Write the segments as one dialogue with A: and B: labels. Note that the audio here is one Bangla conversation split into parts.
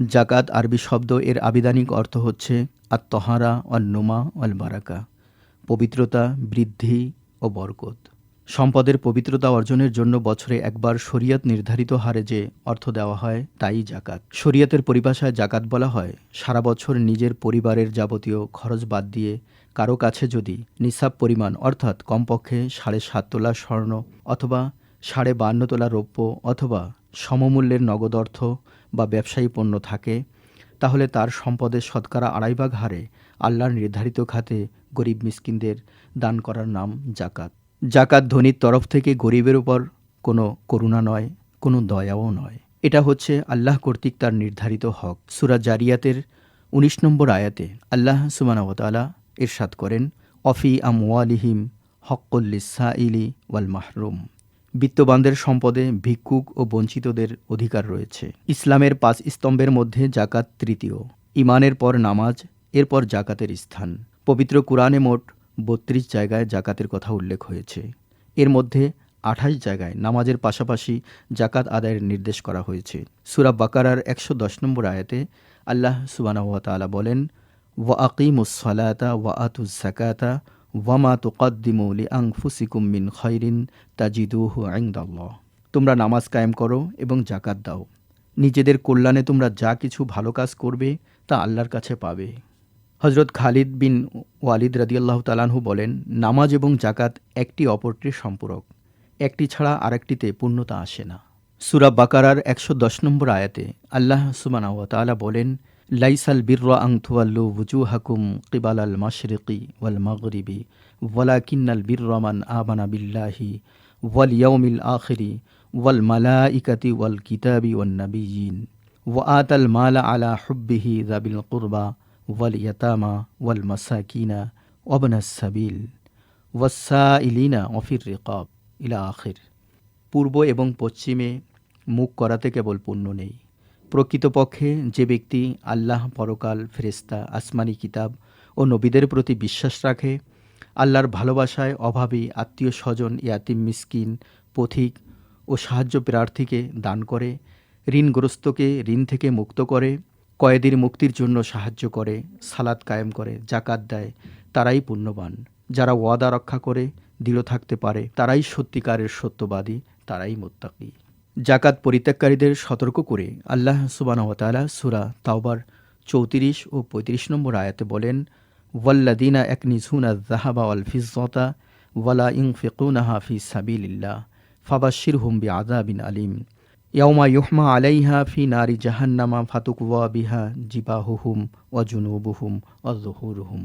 A: জাকাত আরবি শব্দ এর আবিধানিক অর্থ হচ্ছে আত্মহারা অন্নুমা অল বারাকা পবিত্রতা, বৃদ্ধি ও বরকত। সম্পদের পবিত্রতা অর্জনের জন্য বছরে একবার শরিয়ত নির্ধারিত হারে যে অর্থ দেওয়া হয়, তাই জাকাত। শরিয়তের পরিভাষায় জাকাত বলা হয়, সারা বছর নিজের পরিবারের যাবতীয় খরচ বাদ দিয়ে কারও কাছে যদি নিসাব পরিমাণ, অর্থাৎ কমপক্ষে সাড়ে সাত তোলা স্বর্ণ অথবা সাড়ে বান্ন তোলা রৌপ্য অথবা সমমূল্যের নগদ অর্থ বা ব্যবসায়ী পণ্য থাকে, তাহলে তার সম্পদের শতকরা আড়াই ভাগ হারে আল্লাহর নির্ধারিত খাতে গরিব মিসকিনদের দান করার নাম জাকাত জাকাত ধনীর তরফ থেকে গরিবের উপর কোনো করুণা নয়, কোনো দয়াও নয়। এটা হচ্ছে আল্লাহ কর্তৃক তার নির্ধারিত হক। সুরা জারিয়াতের উনিশ নম্বর আয়াতে আল্লাহ সুবানাওতালা ইরশাদ করেন, অফি আমওয়ালিহিম হক্কল্লিসা ইলি ওয়াল মাহরুম। বিত্তবানদের সম্পদে ভিক্ষুক ও বঞ্চিতদের অধিকার রয়েছে। ইসলামের পাঁচ স্তম্ভের মধ্যে জাকাত তৃতীয় ইমানের পর নামাজ, এরপর জাকাতের স্থান। পবিত্র কুরআনে মোট বত্রিশ জায়গায় জাকাতের কথা উল্লেখ হয়েছে। এর মধ্যে আঠাশ জায়গায় নামাজের পাশাপাশি জাকাত আদায়ের নির্দেশ করা হয়েছে। সুরা বাকারার একশো দশ নম্বর আয়াতে আল্লাহ সুবানাহুয়া তালা বলেন, ওয়া আকিমুসলাতা ওয়া আতুজ জাকাতা ওয়ামা তুকদ্দিমু লি আংফুসিকুম মিন খৈরিন তাজিদুহু তোমরা নামাজ কায়েম করো এবং জাকাত দাও। নিজেদের কল্যাণে তোমরা যা কিছু ভালো কাজ করবে তা আল্লাহর কাছে পাবে। হজরত খালিদ বিন ওয়ালিদ রাদিয়াল্লাহ তালানহু বলেন, নামাজ এবং জাকাত একটি অপরটির সম্পূরক। একটি ছাড়া আরেকটিতে পূর্ণতা আসে না। সুরা বাকারার একশো দশ নম্বর আয়াতে আল্লাহ সুবানাহ তালা বলেন লাইসাল বীর আং থুয়াল্লু বুজু হাকুম কিবাল আল মাশরিকি ওয়াল মাগরিবি ওয়ালা কিন্নাল বীর রমান আবানা বিল্লাহি ওয়াল ইয়ৌমিল আখিরি ওয়াল মালা ইকাতি ওয়াল কিতাবি ওয়াল নবীন وآتى المال على حبه ذوي القربى واليتامى والمساكين وابن السبيل والسائلين وفي الرقاب ইলা আখির পূর্ব এবং পশ্চিমে মুখ করাতে কেবল পুণ্য নেই প্রকৃতপক্ষে যে ব্যক্তি আল্লাহ, পরকাল ফেরেস্তা আসমানি কিতাব ও নবীদের প্রতি বিশ্বাস রাখে, আল্লাহর ভালোবাসায় অভাবী আত্মীয় স্বজন, ইয়াতিম, মিসকিন, পথিক ও সাহায্য প্রার্থীকে দান করে, ঋণগ্রস্তকে ঋণ থেকে মুক্ত করে, কয়েদির মুক্তির জন্য সাহায্য করে সালাদ কায়েম করে, জাকাত দেয়, তারাই পুণ্যবান। যারা ওয়াদা রক্ষা করে, দৃঢ় থাকতে পারে, তারাই সত্যিকারের সত্যবাদী, তারাই মোত্তাকি। জাকাত পরিত্যাগকারীদের সতর্ক করে আল্লাহ সুবানহতালা সুরা তাওবার চৌত্রিশ ও পঁয়ত্রিশ নম্বর আয়াতে বলেন ওয়াল্লাদিনা এক নিঝুনা জাহাবা আল ফিজতা ওয়ালা ইং ফিকুনাহা ফি সাবিল্লাহ ফাবাশির হুম বি আদাবিন আলিম। ইয়াউমা ইউহমা আলাইহা ফি নারি জাহান্নামা ফাতুকওয়া বিহা জিবাহুহুম অজুনুবুহুম অজহুরহুম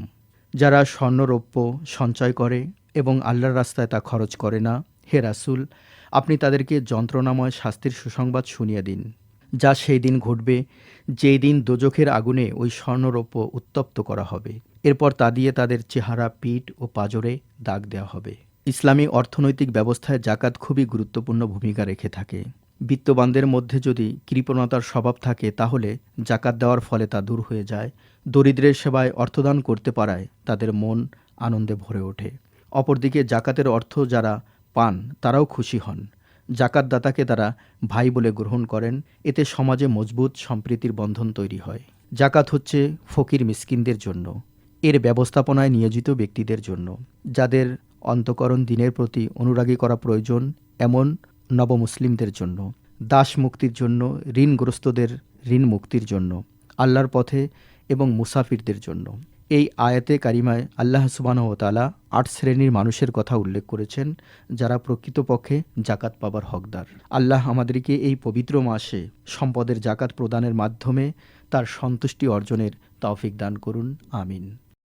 A: যারা স্বর্ণরৌপ্য সঞ্চয় করে এবং আল্লাহর রাস্তায় তা খরচ করে না হে রাসুল, আপনি তাদেরকে যন্ত্রণাময় শাস্তির সুসংবাদ শুনিয়ে দিন, যা সেই দিন ঘটবে, যেই দিন দোজখের আগুনে ওই স্বর্ণরৌপ্য উত্তপ্ত করা হবে। এরপর তা দিয়ে তাদের চেহারা, পিঠ ও পাজরে দাগ দেওয়া হবে। ইসলামী অর্থনৈতিক ব্যবস্থায় জাকাত খুবই গুরুত্বপূর্ণ ভূমিকা রেখে থাকে। বিত্তবানদের মধ্যে যদি কৃপণতার স্বভাব থাকে, তাহলে জাকাত দেওয়ার ফলে তা দূর হয়ে যায়। দরিদ্রের সেবায় অর্থদান করতে পারায় তাদের মন আনন্দে ভরে ওঠে। অপরদিকে জাকাতের অর্থ যারা পান, তারাও খুশি হন। জাকাতদাতাকে তারা ভাই বলে গ্রহণ করেন, এতে সমাজে মজবুত সম্প্রীতির বন্ধন তৈরি হয়। জাকাত হচ্ছে ফকির মিসকিনদের জন্য, এর ব্যবস্থাপনায় নিয়োজিত ব্যক্তিদের জন্য, যাদের অন্তকরণ দিনের প্রতি অনুরাগী করা প্রয়োজন এমন নবমুসলিমদের জন্য, দাস মুক্তির জন্য, ঋণগ্রস্তদের ঋণ মুক্তির জন্য, আল্লাহর পথে এবং মুসাফিরদের জন্য। এই আয়াতে কারিমায় আল্লাহ সুবাহ তালা আট শ্রেণির মানুষের কথা উল্লেখ করেছেন, যারা প্রকৃতপক্ষে জাকাত পাবার হকদার। আল্লাহ আমাদেরকে এই পবিত্র মাসে সম্পদের জাকাত প্রদানের মাধ্যমে তার সন্তুষ্টি অর্জনের তৌফিক দান করুন, আমিন।